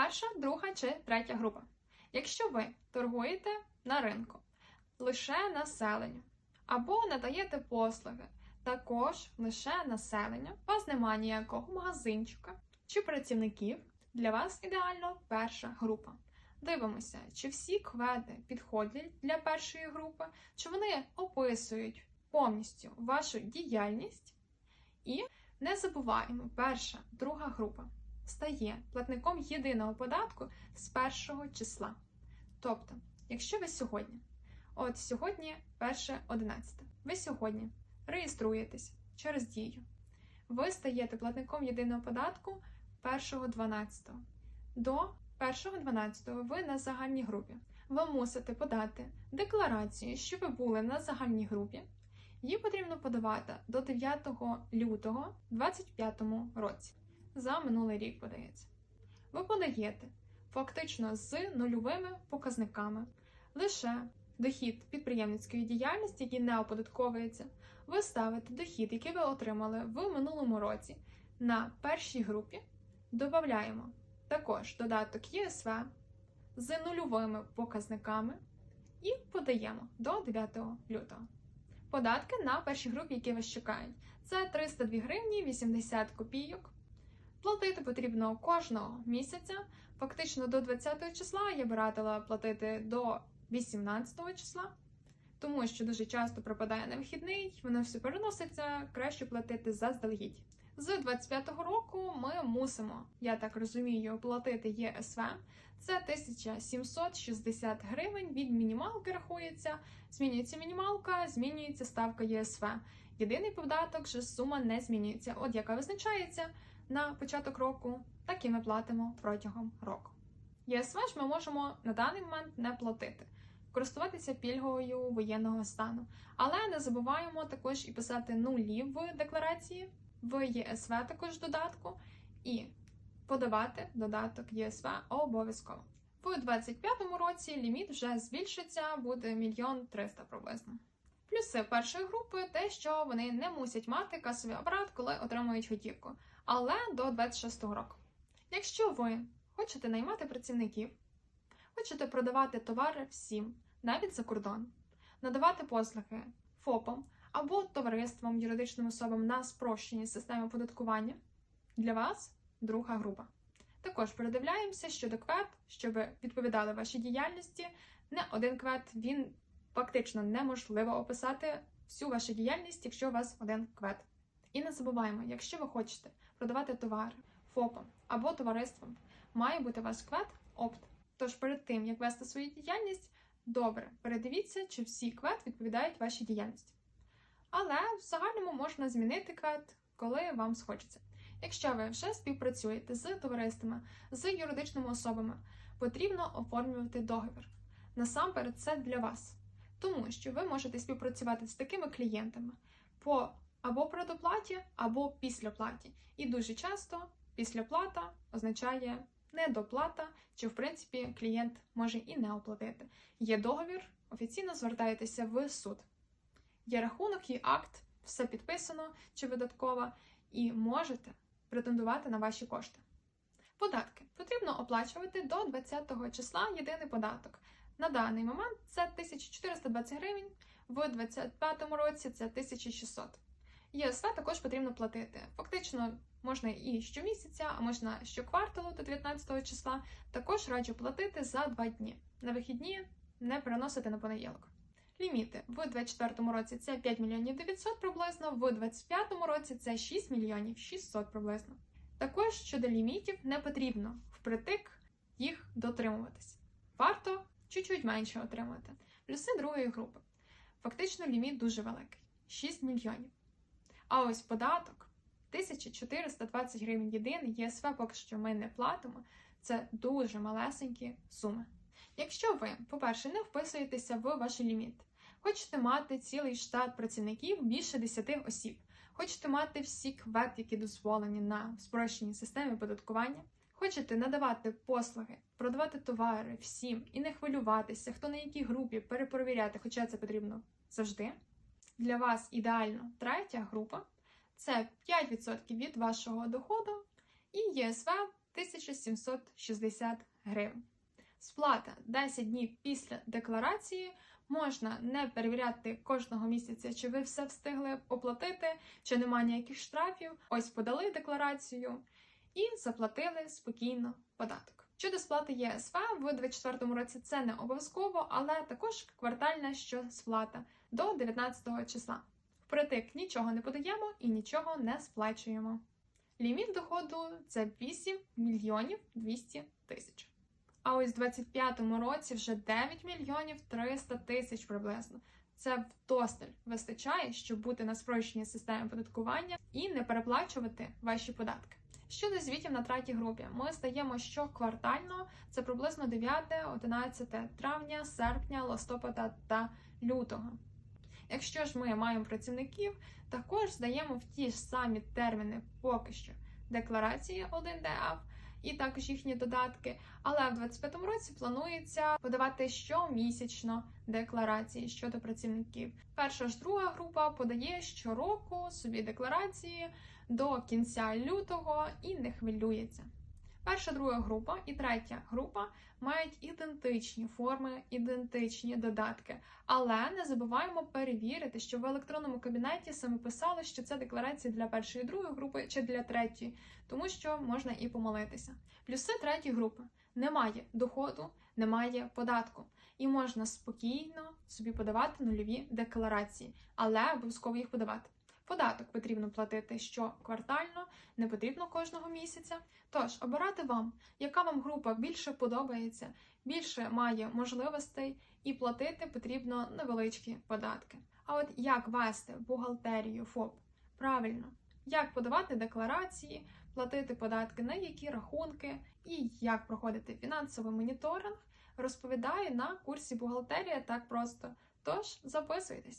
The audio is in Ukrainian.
перша, друга чи третя група. Якщо ви торгуєте на ринку лише населенню або надаєте послуги також лише населенню, у вас немає ніякого магазинчика чи працівників, для вас ідеально перша група. Дивимося, чи всі кведи підходять для першої групи, чи вони описують повністю вашу діяльність. І не забуваємо, перша, друга група стає платником єдиного податку з першого числа. Тобто, якщо ви сьогодні, от сьогодні перше 11, ви сьогодні реєструєтесь через дію, ви стаєте платником єдиного податку 1.12. До 1.12 ви на загальній групі. Ви мусите подати декларацію, що ви були на загальній групі. Її потрібно подавати до 9 лютого 2025 році. За минулий рік подається. Ви подаєте фактично з нульовими показниками лише дохід підприємницької діяльності, який не оподатковується. Ви ставите дохід, який ви отримали в минулому році на першій групі. Додаємо також додаток ЄСВ з нульовими показниками і подаємо до 9 лютого. Податки на першій групі, які вас чекають, це 302 гривні 80 копійок. Платити потрібно кожного місяця. Фактично до 20 числа я б радила платити до 18 числа, тому що дуже часто пропадає на вихідний, воно все переноситься, краще платити заздалегідь. З 25-го року ми мусимо, я так розумію, платити ЄСВ. Це 1760 гривень від мінімалки рахується. Змінюється мінімалка, змінюється ставка ЄСВ. Єдиний податок, що сума не змінюється. От яка визначається на початок року, так і ми платимо протягом року. ЄСВ ж ми можемо на даний момент не платити, користуватися пільгою воєнного стану. Але не забуваємо також і писати нулі в декларації в ЄСВ також додатку і подавати додаток ЄСВ обов'язково. В 2025 році ліміт вже збільшиться, буде мільйон триста приблизно. Плюси першої групи те, що вони не мусять мати касовий апарат, коли отримують готівку, але до 26 року. Якщо ви хочете наймати працівників, хочете продавати товари всім, навіть за кордон, надавати послуги ФОПам або товариствам, юридичним особам на спрощеній системі оподаткування, для вас друга група. Також передивляємося щодо квет, щоб відповідали вашій діяльності. Не один квет, він фактично неможливо описати всю вашу діяльність, якщо у вас один квет. І не забуваємо, якщо ви хочете продавати товари ФОПам або товариствам, має бути ваш квет опт. Тож перед тим, як вести свою діяльність, добре передивіться, чи всі квет відповідають вашій діяльності. Але в загальному можна змінити квет, коли вам схочеться. Якщо ви вже співпрацюєте з товариствами, з юридичними особами, потрібно оформлювати договір. Насамперед, це для вас, тому що ви можете співпрацювати з такими клієнтами по або предоплаті, або післяплаті. І дуже часто післяплата означає недоплата, чи в принципі клієнт може і не оплатити. Є договір, офіційно звертаєтеся в суд. Є рахунок, є акт, все підписано чи видаткова, і можете претендувати на ваші кошти. Податки потрібно оплачувати до 20 числа єдиний податок. На даний момент це 1420 гривень, в 2025 році це 1600. ЄСВ також потрібно платити. Фактично можна і щомісяця, а можна щокварталу до 19 числа. Також раджу платити за 2 дні. На вихідні не переносити на понеділок. Ліміти в 2024 році це 5 мільйонів 900 приблизно, в 2025 році це 6 мільйонів 600 приблизно. Також щодо лімітів не потрібно впритик їх дотримуватись. Варто чуть-чуть менше отримати. Плюси другої групи. Фактично ліміт дуже великий 6 мільйонів. А ось податок 1420 гривень єдиний, ЄСВ поки що ми не платимо. Це дуже малесенькі суми. Якщо ви, по-перше, не вписуєтеся в ваш ліміт, хочете мати цілий штат працівників більше 10 осіб, хочете мати всі квет, які дозволені на спрощеній системі податкування, хочете надавати послуги, продавати товари всім і не хвилюватися, хто на якій групі перепровіряти, хоча це потрібно завжди. Для вас ідеально третя група це 5% від вашого доходу і ЄСВ 1760 гривень. Сплата 10 днів після декларації можна не перевіряти кожного місяця, чи ви все встигли оплатити, чи немає ніяких штрафів. Ось подали декларацію і заплатили спокійно податок. Щодо сплати ЄСВ в 2024 році це не обов'язково, але також квартальна щосплата до 19 числа. Впритик нічого не подаємо і нічого не сплачуємо. Ліміт доходу це 8 мільйонів 200 тисяч. А ось в 25-му році вже 9 мільйонів 300 тисяч приблизно. Це вдосталь вистачає, щоб бути на спрощеній системі податкування і не переплачувати ваші податки. Щодо звітів на третій групі, ми стаємо щоквартально, це приблизно 9-11 травня, серпня, листопада та лютого. Якщо ж ми маємо працівників, також здаємо в ті ж самі терміни поки що декларації 1ДФ і також їхні додатки. Але в 2025 році планується подавати щомісячно декларації щодо працівників. Перша ж друга група подає щороку собі декларації до кінця лютого і не хвилюється. Перша друга група і третя група мають ідентичні форми, ідентичні додатки, але не забуваємо перевірити, що в електронному кабінеті саме писали, що це декларації для першої другої групи чи для третьої, тому що можна і помилитися. Плюси третьої групи немає доходу, немає податку, і можна спокійно собі подавати нульові декларації, але обов'язково їх подавати. Податок потрібно платити щоквартально, не потрібно кожного місяця. Тож обирати вам, яка вам група більше подобається, більше має можливостей, і платити потрібно невеличкі податки. А от як вести бухгалтерію ФОП правильно, як подавати декларації, платити податки на які рахунки і як проходити фінансовий моніторинг, розповідаю на курсі бухгалтерія так просто. Тож записуйтесь.